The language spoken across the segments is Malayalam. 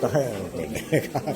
当然得来看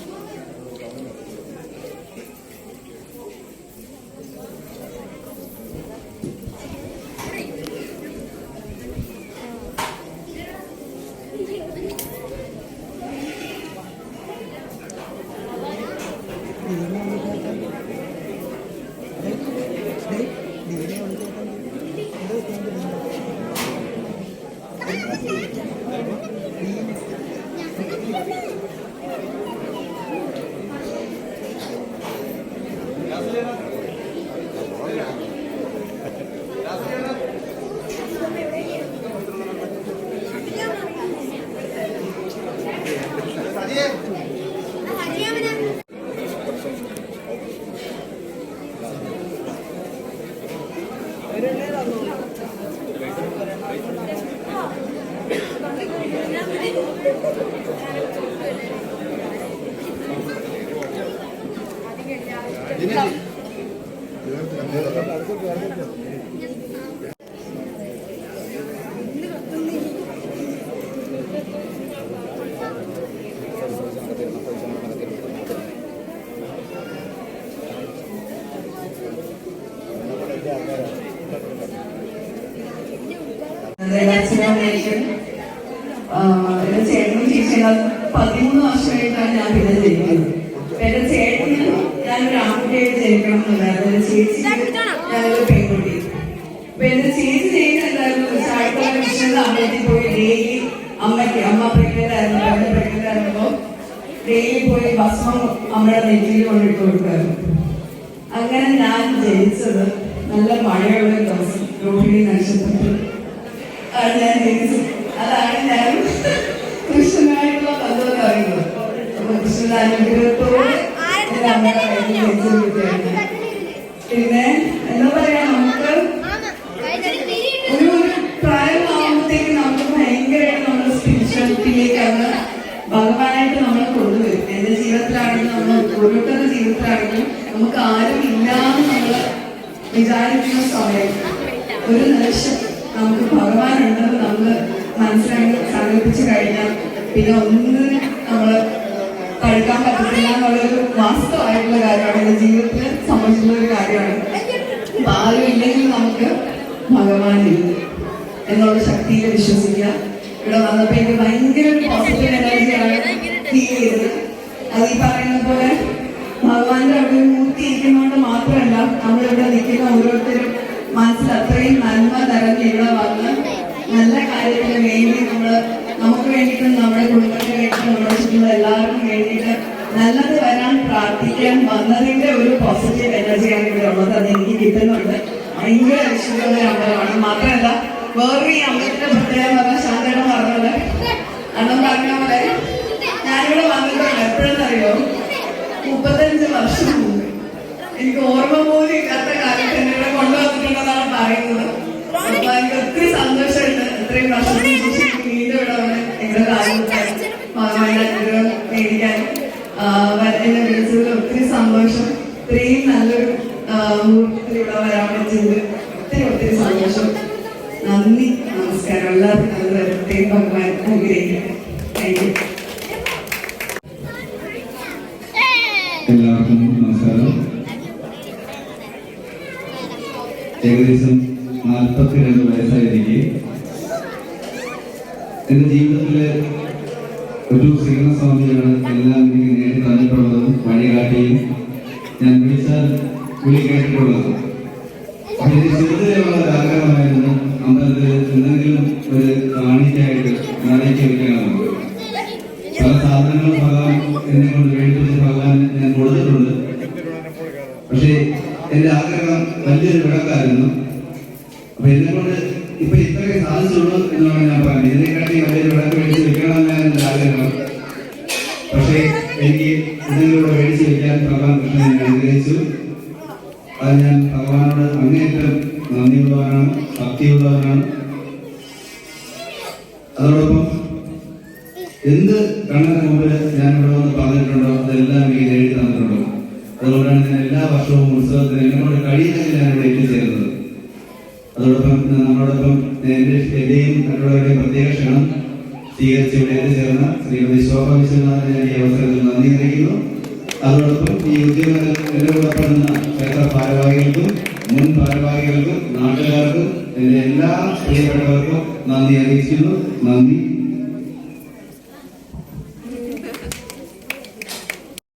लेना ചേട്ടനും ചേച്ചിയും പതിമൂന്ന് വർഷമായിട്ടാണ് ഞാൻ പിന്നെ ജനിക്കുന്നത് എന്റെ ചേട്ടന് ഞാനൊരു ആൺകുട്ടിയായിട്ട് ജനിക്കണം എന്നുണ്ടായിരുന്നു ചേച്ചി ഞാനൊരു പെൺകുട്ടി. അപ്പൊ ചെയ്യുന്ന എന്തായിരുന്നു? കൃഷ്ണന്റെ അമ്പലത്തിൽ പോയി ഡെയിലി അമ്മയ്ക്ക് അമ്മ പ്രഗ്നന്റ് ആയിരുന്നു പെണ്ണ് പ്രഗ്നന്റ് പോയി ഭസ്മം അമ്മയുടെ നെറ്റിയിൽ കൊണ്ടിട്ട് കൊടുക്കുമായിരുന്നു അങ്ങനെ ഞാൻ ജനിച്ചത് നല്ല മഴയുള്ള ദിവസം രോഹിണി നക്ഷത്രത്തിൽ. ഞാൻ ജനിച്ചത് അതാണ് ഞാൻ കൃഷ്ണനായിട്ടുള്ള ബന്ധം പറയുന്നത്. അപ്പൊ കൃഷ്ണന്റെ അനുഗ്രഹത്തോടെ എന്റെ അമ്മയുടെ കയ്യിൽ ജനിച്ച കുട്ടിയാണ് പിന്നെ എന്താ പറയാ നമുക്ക് ഒരു പ്രായമാകുമ്പോഴത്തേക്ക് നമുക്ക് ഭയങ്കരമായിട്ട് നമ്മുടെ സ്പിരിച്വാലിറ്റിയിലേക്കാണ് ഭഗവാനായിട്ട് നമ്മളെ കൊണ്ടുവരും എന്റെ ജീവിതത്തിലാണെങ്കിലും നമ്മൾ ഓരോരുത്തരുടെ ജീവിതത്തിലാണെങ്കിലും നമുക്ക് ആരും ഇല്ലാന്ന് നമ്മൾ വിചാരിക്കുന്ന സമയം ഒരു നിമിഷം നമുക്ക് ഭഗവാൻ ഉണ്ടെന്ന് നമ്മൾ മനസ്സിലാക്കി സങ്കല്പിച്ചു കഴിഞ്ഞാൽ പിന്നെ ഒന്നും ഇവിടെ വന്നപ്പോ എനിക്ക് ഭയങ്കര പോസിറ്റീവ് എനർജിയാണ് ഫീൽ ചെയ്തത്. അത് ഈ പറയുന്ന പോലെ ഭഗവാന്റെ അവിടെ മൂർത്തി ഇരിക്കുന്നതുകൊണ്ട് മാത്രമല്ല നമ്മളിവിടെ നിൽക്കുന്ന ഓരോരുത്തരും മനസ്സിൽ അത്രയും നന്മ നിറഞ്ഞ് ഇവിടെ വന്ന് നല്ല കാര്യത്തിന് വേണ്ടി നമ്മൾ നമുക്ക് വേണ്ടിയിട്ടും നമ്മുടെ കുടുംബത്തിന് വേണ്ടിയിട്ടും നമ്മുടെ ചുറ്റുമുള്ള എല്ലാവർക്കും വേണ്ടിയിട്ട് നല്ലത് വരാൻ പ്രാർത്ഥിക്കാൻ വന്നതിന്റെ ഒരു പോസിറ്റീവ് എനർജിയാണ് ഇവിടെ ഉള്ളത്. അത് എനിക്ക് കിട്ടുന്നുണ്ട്. ഭയങ്കര വിശുദ്ധമായ അമ്പലമാണ്. മാത്രമല്ല വേറൊരു ഈ അണ്ണം പറഞ്ഞ പോലെ ഞാനിവിടെ വന്നിട്ടുണ്ട്. എപ്പോഴെന്നറിയോ? മുപ്പത്തഞ്ച് വർഷം മുമ്പ്. എനിക്ക് ഓർമ്മ പോലും ഇല്ലാത്ത കാലത്ത് എന്നെ ഇവിടെ കൊണ്ടുവന്നിട്ടുണ്ടെന്നാണ് പറയുന്നത്. അപ്പൊ എനിക്ക് ഒത്തിരി സന്തോഷമുണ്ട് ഇത്രയും വർഷത്തിന് ശേഷം വീണ്ടും ഇവിടെ വന്ന് എന്റെ ആ, വ- എന്നെ വിളിച്ചതിൽ ഒത്തിരി സന്തോഷം. ഇത്രയും നല്ലൊരു മുഹൂർത്തത്തിൽ ഇവിടെ വരാൻ പറ്റിയത് ഒത്തിരി ഒത്തിരി സന്തോഷം. നന്ദി. നമസ്കാരം എല്ലാവർക്കും നല്ല വരട്ടെ ഭഗവാൻ അനുഗ്രഹിക്കട്ടെ താങ്ക് എല്ലാവർക്കും നമസ്കാരം. ഏകദേശം നാൽപ്പത്തിരണ്ട് വയസ്സായിരിക്കെ. എന്റെ ജീവിതത്തിലെ ഒരു ശ്രീകൃഷ്ണസ്വാമിയാണ് എല്ലാം എനിക്ക് നേടി തന്നിട്ടുള്ളതും വഴികാട്ടിയും ഞാൻ വിളിച്ചാൽ വിളി കേട്ടിട്ടുള്ളതും എനിക്ക് ചെറുതിലുള്ള ആഗ്രഹമായിരുന്നു അമ്പലത്തിൽ വെക്കണമെന്ന് പല സാധനങ്ങൾ ഭഗവാൻ എന്നെ കൊണ്ട് മേടിപ്പിച്ച് ഭഗവാൻ ഞാൻ കൊടുത്തിട്ടുണ്ട്. പക്ഷേ എന്റെ ആഗ്രഹം വലിയൊരു വിളക്കായിരുന്നു. അപ്പൊ എന്നെ കൊണ്ട് ഇപ്പൊ ഇത്രയും സാധിച്ചുള്ളൂ എന്നാണ് ഞാൻ പറഞ്ഞത്. ഇതിനെക്കാട്ടി വലിയൊരു വിളക്ക് മേടിച്ച് വെക്കണമെന്നാണ് എന്റെ ആഗ്രഹം. പക്ഷേ എനിക്ക് ഇതിലൂടെ മേടിച്ച് വെക്കാൻ ഭഗവാൻ കൃഷ്ണൻ എന്നെ അനുഗ്രഹിച്ചു. അത് ഞാൻ ഭഗവാനോട് അങ്ങേയറ്റം നന്ദിയുള്ളവനാണ് ഭക്തിയുള്ളവനാണ്. അതോടൊപ്പം എന്ത് കണ്ണന് മുമ്പ് ഞാൻ ഇവിടെ വന്ന് പറഞ്ഞിട്ടുണ്ടോ? അതെല്ലാം എനിക്ക് എഴുതി തന്നിട്ടുണ്ടോ? അതുകൊണ്ടാണ് ഞാൻ എല്ലാ വർഷവും ഉത്സവത്തിന് എന്നോട് കഴിയുന്നെങ്കിൽ ഞാൻ ഇവിടെ എത്തിച്ചേരുന്നത് അതോടൊപ്പം നമ്മളോടൊപ്പം എന്റെ എന്റെയും മറ്റുള്ളവരുടെയും പ്രത്യേക ക്ഷണം സ്വീകരിച്ച് ഇവിടെ എത്തിച്ചേർന്ന ശ്രീമതി ശോഭ വിശ്വനാഥൻ ഞാൻ ഈ അവസരത്തിൽ നന്ദി അറിയിക്കുന്നു. അതോടൊപ്പം ഈ ഉദ്യമത്തിൽ എന്റെ കൂടെ പെടുന്ന ക്ഷേത്ര ഭാരവാഹികൾക്കും മുൻ ഭാരവാഹികൾക്കും നാട്ടുകാർക്കും എന്റെ എല്ലാ പ്രിയപ്പെട്ടവർക്കും നന്ദി അറിയിക്കുന്നു. നന്ദി.